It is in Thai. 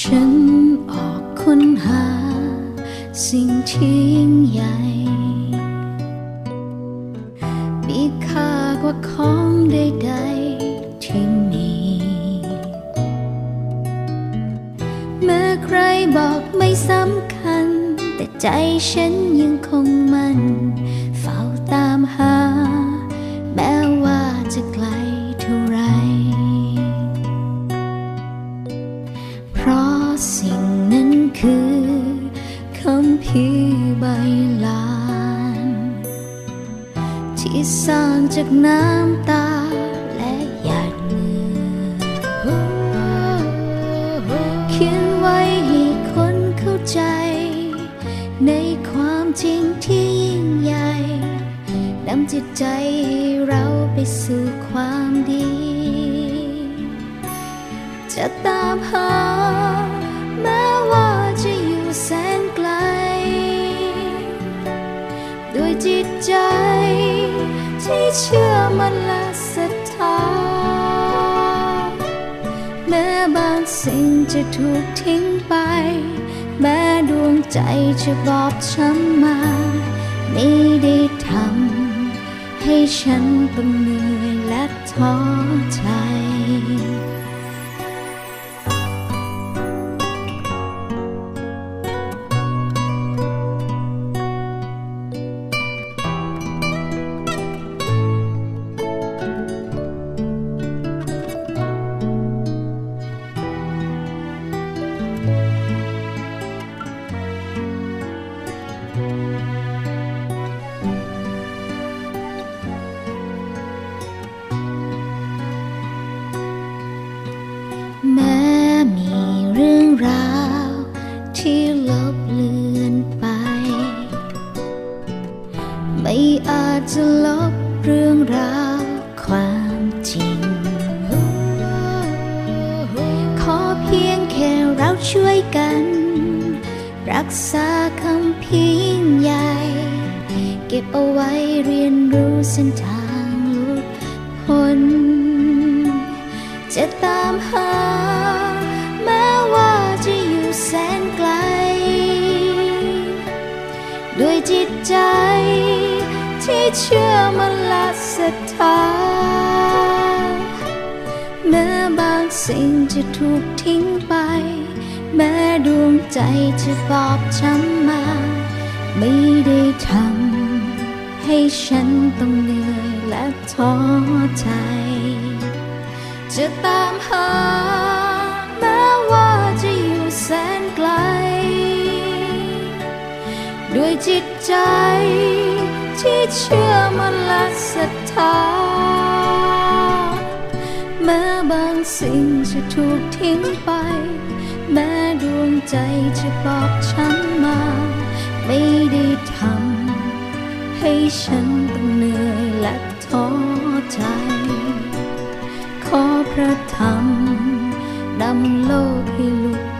ฉันออกค้นหา สิ่งที่ยิ่งใหญ่ มีค่ากว่าของใดๆที่มี เมื่อใครบอกไม่สำคัญ แต่ใจฉันยังคงมัน เฝ้าตามหา สิ่งนั้นคือคำพีใบลาน ที่สร้างจากน้ำตาและหยาดเหงื่อเขียนไว้ให้คนเข้าใจ ในความจริงที่ยิ่งใหญ่นำจิตใจให้เราไปสู่ความดี จะตามหา เชื่อมันและศรัทธา แม้บางสิ่งจะถูกทิ้งไป แม้ดวงใจจะบอบช้ำมาไม่ได้ทำให้ฉันต้องเหนื่อยและท้อใจ จริง ขอเพียงแค่เราช่วยกัน รักษาคำพิงใหญ่ เก็บเอาไว้เรียนรู้เส้นทางหลุดพ้นจะตามหาแม้ว่าจะอยู่แสนไกล ด้วยจิตใจที่เชื่อมันละศรัทธา สิ่งจะถูกทิ้งไป แม้ดวงใจจะบอบช้ำมา ไม่ได้ทำให้ฉันต้องเหนื่อยและท้อใจ จะตามหาแม้ว่าจะอยู่แสนไกล ด้วยจิตใจที่เชื่อมันและศรัทธา แม้บางสิ่งจะถูกทิ้งไป แม้ดวงใจจะบอกฉันมา ไม่ได้ทำให้ฉันต้องเหนื่อยและท้อใจ ขอพระธรรมนำโลกให้หลุด